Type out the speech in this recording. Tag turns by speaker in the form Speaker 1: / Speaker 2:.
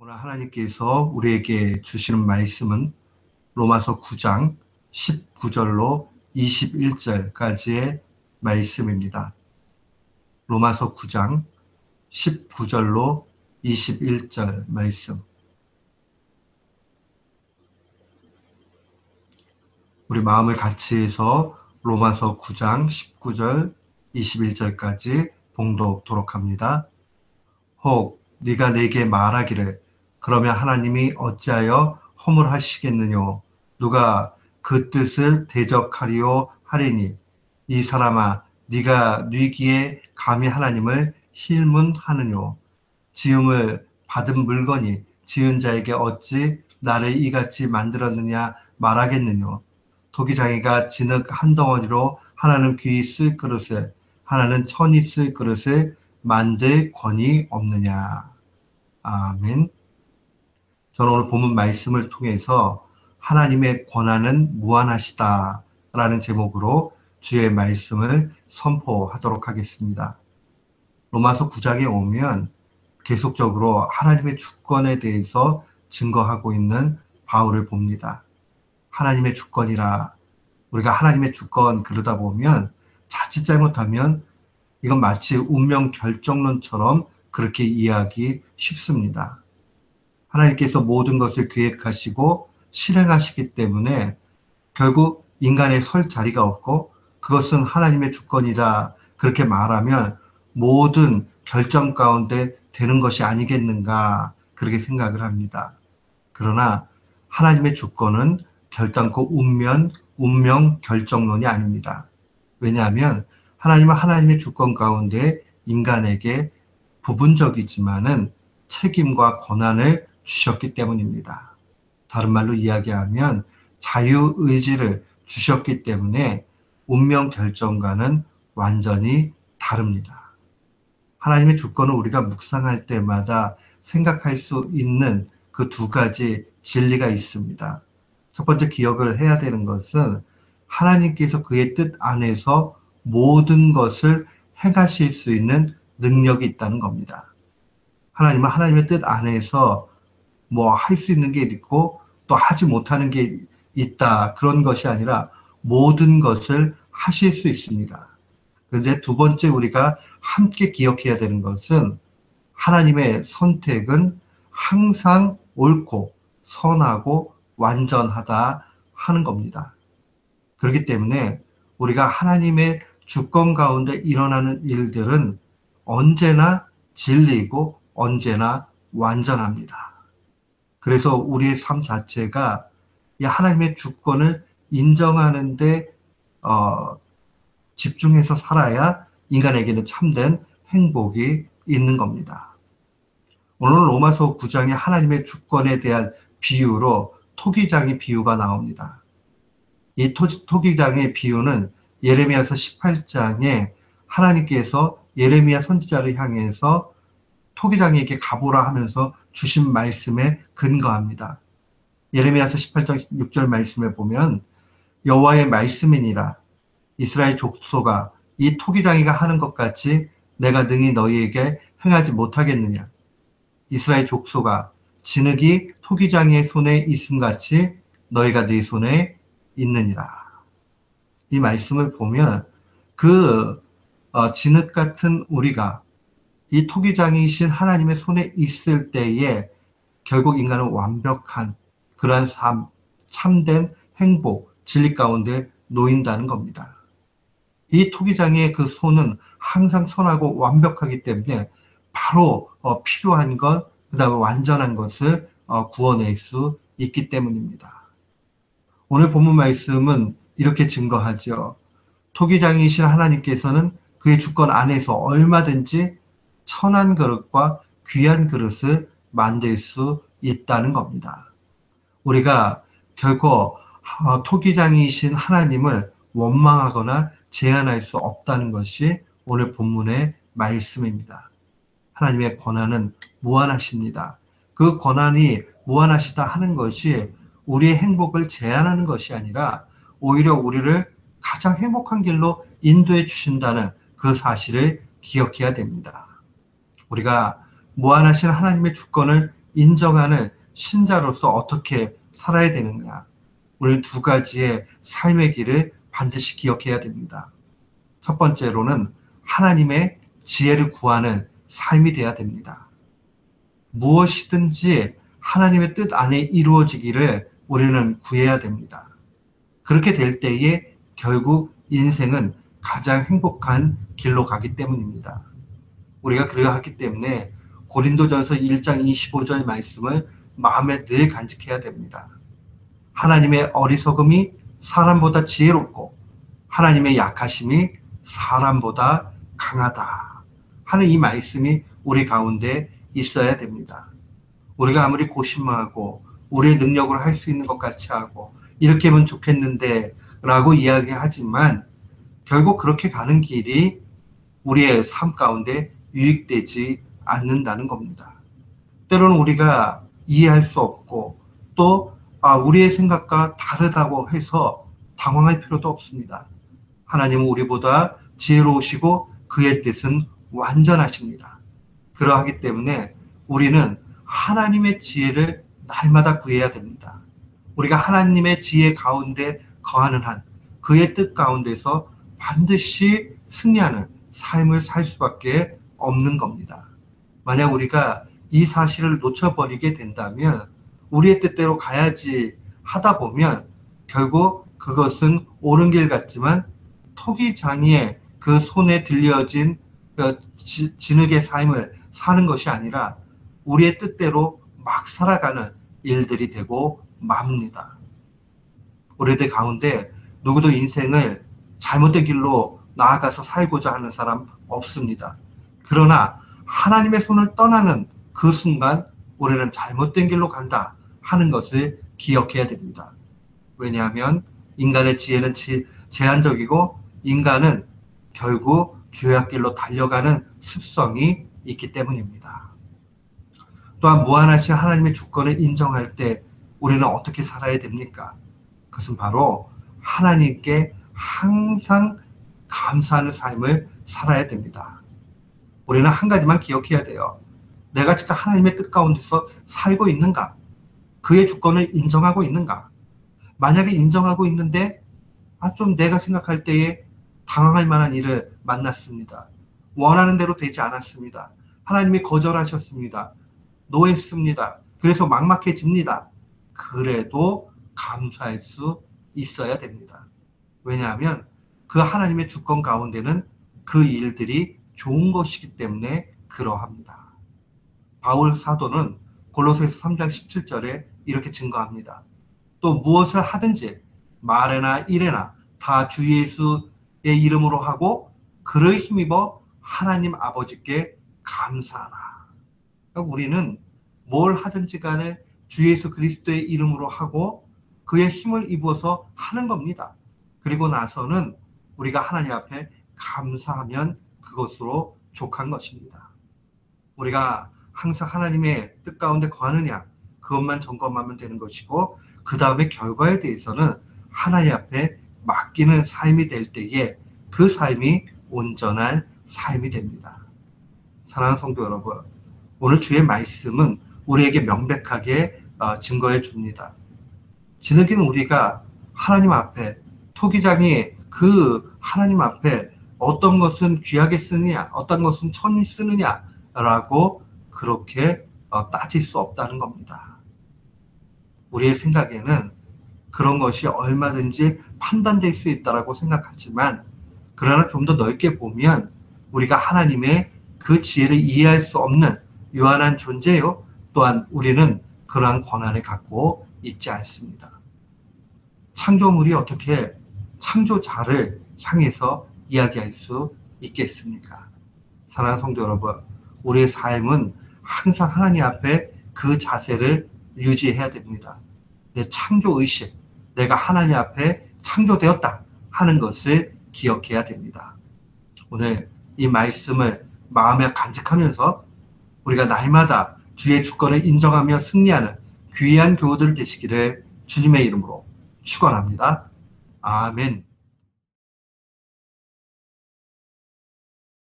Speaker 1: 오늘 하나님께서 우리에게 주시는 말씀은 로마서 9장 19절로 21절까지의 말씀입니다. 로마서 9장 19절로 21절 말씀. 우리 마음을 같이 해서 로마서 9장 19절 21절까지 봉독토록 합니다. 혹 네가 내게 말하기를 그러면 하나님이 어찌하여 허물하시겠느뇨? 누가 그 뜻을 대적하리요 하리니? 이 사람아 네가 뉘기에 감히 하나님을 힐문하느뇨? 지음을 받은 물건이 지은 자에게 어찌 나를 이같이 만들었느냐 말하겠느뇨? 도기장이가 진흙 한 덩어리로 하나는 귀히 쓸 그릇을 하나는 천이 쓸 그릇을 만들 권이 없느냐? 아멘 저는 오늘 본문 말씀을 통해서 하나님의 권한은 무한하시다 라는 제목으로 주의 말씀을 선포하도록 하겠습니다. 로마서 9장에 오면 계속적으로 하나님의 주권에 대해서 증거하고 있는 바울을 봅니다. 하나님의 주권이라 우리가 하나님의 주권 그러다 보면 자칫 잘못하면 이건 마치 운명 결정론처럼 그렇게 이해하기 쉽습니다. 하나님께서 모든 것을 계획하시고 실행하시기 때문에 결국 인간의 설 자리가 없고 그것은 하나님의 주권이다. 그렇게 말하면 모든 결정 가운데 되는 것이 아니겠는가 그렇게 생각을 합니다. 그러나 하나님의 주권은 결단코 운명, 운명 결정론이 아닙니다. 왜냐하면 하나님은 하나님의 주권 가운데 인간에게 부분적이지만은 책임과 권한을 주셨기 때문입니다. 다른 말로 이야기하면 자유의지를 주셨기 때문에 운명 결정과는 완전히 다릅니다. 하나님의 주권을 우리가 묵상할 때마다 생각할 수 있는 그 두 가지 진리가 있습니다. 첫 번째 기억을 해야 되는 것은 하나님께서 그의 뜻 안에서 모든 것을 행하실 수 있는 능력이 있다는 겁니다. 하나님은 하나님의 뜻 안에서 뭐 할 수 있는 게 있고 또 하지 못하는 게 있다. 그런 것이 아니라 모든 것을 하실 수 있습니다. 그런데 두 번째 우리가 함께 기억해야 되는 것은 하나님의 선택은 항상 옳고 선하고 완전하다 하는 겁니다. 그렇기 때문에 우리가 하나님의 주권 가운데 일어나는 일들은 언제나 진리이고 언제나 완전합니다. 그래서 우리의 삶 자체가 이 하나님의 주권을 인정하는데 어, 집중해서 살아야 인간에게는 참된 행복이 있는 겁니다. 오늘 로마서 9장에 하나님의 주권에 대한 비유로 토기장의 비유가 나옵니다. 이 토, 토기장의 비유는 예레미야서 18장에 하나님께서 예레미야 선지자를 향해서 토기장에게 가보라 하면서 주신 말씀에 근거합니다. 예레미야서 18장 6절 말씀에 보면 여호와의 말씀이니라. 이스라엘 족소가 이 토기장이가 하는 것 같이 내가 능히 너희에게 행하지 못하겠느냐? 이스라엘 족소가 진흙이 토기장의 손에 있음 같이 너희가 네 손에 있느니라. 이 말씀을 보면 그 어, 진흙 같은 우리가 이 토기장이신 하나님의 손에 있을 때에 결국 인간은 완벽한 그러한 삶, 참된 행복, 진리 가운데 놓인다는 겁니다. 이 토기장의 그 손은 항상 선하고 완벽하기 때문에 바로 어, 필요한 것, 그 다음에 완전한 것을 어, 구원할 수 있기 때문입니다. 오늘 본문 말씀은 이렇게 증거하죠. 토기장이신 하나님께서는 그의 주권 안에서 얼마든지 천한 그릇과 귀한 그릇을 만들 수 있다는 겁니다. 우리가 결코 어, 토기장이신 하나님을 원망하거나 제한할 수 없다는 것이 오늘 본문의 말씀입니다. 하나님의 권한은 무한하십니다. 그 권한이 무한하시다 하는 것이 우리의 행복을 제한하는 것이 아니라 오히려 우리를 가장 행복한 길로 인도해 주신다는 그 사실을 기억해야 됩니다. 우리가 무한하신 하나님의 주권을 인정하는 신자로서 어떻게 살아야 되느냐. 우리 두 가지의 삶의 길을 반드시 기억해야 됩니다. 첫 번째로는 하나님의 지혜를 구하는 삶이 되어야 됩니다. 무엇이든지 하나님의 뜻 안에 이루어지기를 우리는 구해야 됩니다. 그렇게 될 때에 결국 인생은 가장 행복한 길로 가기 때문입니다. 우리가 그러하기 때문에 고린도전서 1장 25절 말씀을 마음에 늘 간직해야 됩니다. 하나님의 어리석음이 사람보다 지혜롭고 하나님의 약하심이 사람보다 강하다 하는 이 말씀이 우리 가운데 있어야 됩니다. 우리가 아무리 고심하고 우리의 능력으로 할수 있는 것 같이 하고 이렇게 하면 좋겠는데 라고 이야기하지만 결국 그렇게 가는 길이 우리의 삶 가운데 유익되지 않는다는 겁니다. 때로는 우리가 이해할 수 없고 또 아, 우리의 생각과 다르다고 해서 당황할 필요도 없습니다. 하나님은 우리보다 지혜로우시고 그의 뜻은 완전하십니다. 그러하기 때문에 우리는 하나님의 지혜를 날마다 구해야 됩니다. 우리가 하나님의 지혜 가운데 거하는 한 그의 뜻 가운데서 반드시 승리하는 삶을 살 수밖에 없는 겁니다. 만약 우리가 이 사실을 놓쳐버리게 된다면 우리의 뜻대로 가야지 하다 보면 결국 그것은 옳은 길 같지만 토기 장이의 그 손에 들려진 그 진흙의 삶을 사는 것이 아니라 우리의 뜻대로 막 살아가는 일들이 되고 맙니다. 우리들 가운데 누구도 인생을 잘못된 길로 나아가서 살고자 하는 사람 없습니다. 그러나 하나님의 손을 떠나는 그 순간 우리는 잘못된 길로 간다 하는 것을 기억해야 됩니다. 왜냐하면 인간의 지혜는 제한적이고 인간은 결국 죄악길로 달려가는 습성이 있기 때문입니다. 또한 무한하신 하나님의 주권을 인정할 때 우리는 어떻게 살아야 됩니까? 그것은 바로 하나님께 항상 감사하는 삶을 살아야 됩니다. 우리는 한 가지만 기억해야 돼요. 내가 지금 하나님의 뜻 가운데서 살고 있는가? 그의 주권을 인정하고 있는가? 만약에 인정하고 있는데, 아, 좀 내가 생각할 때에 당황할 만한 일을 만났습니다. 원하는 대로 되지 않았습니다. 하나님이 거절하셨습니다. 노했습니다. 그래서 막막해집니다. 그래도 감사할 수 있어야 됩니다. 왜냐하면 그 하나님의 주권 가운데는 그 일들이 좋은 것이기 때문에 그러합니다. 바울 사도는 골로새서 3장 17절에 이렇게 증거합니다. 또 무엇을 하든지 말에나 일에나 다 주 예수의 이름으로 하고 그를 힘입어 하나님 아버지께 감사하라. 그러니까 우리는 뭘 하든지 간에 주 예수 그리스도의 이름으로 하고 그의 힘을 입어서 하는 겁니다. 그리고 나서는 우리가 하나님 앞에 감사하면 그것으로 족한 것입니다. 우리가 항상 하나님의 뜻 가운데 거하느냐 그것만 점검하면 되는 것이고 그 다음에 결과에 대해서는 하나님 앞에 맡기는 삶이 될 때에 그 삶이 온전한 삶이 됩니다. 사랑하는 성도 여러분, 오늘 주의 말씀은 우리에게 명백하게 어, 증거해 줍니다. 진흙이는 우리가 하나님 앞에 토기장이 그 하나님 앞에 어떤 것은 귀하게 쓰느냐, 어떤 것은 천히 쓰느냐라고 그렇게 어, 따질 수 없다는 겁니다. 우리의 생각에는 그런 것이 얼마든지 판단될 수 있다라고 생각하지만 그러나 좀 더 넓게 보면 우리가 하나님의 그 지혜를 이해할 수 없는 유한한 존재요. 또한 우리는 그러한 권한을 갖고 있지 않습니다. 창조물이 어떻게 창조자를 향해서 이야기할 수 있겠습니까? 사랑하는 성도 여러분, 우리의 삶은 항상 하나님 앞에 그 자세를 유지해야 됩니다. 내 창조 의식, 내가 하나님 앞에 창조되었다 하는 것을 기억해야 됩니다. 오늘 이 말씀을 마음에 간직하면서 우리가 날마다 주의 주권을 인정하며 승리하는 귀한 교우들 되시기를 주님의 이름으로 축원합니다. 아멘.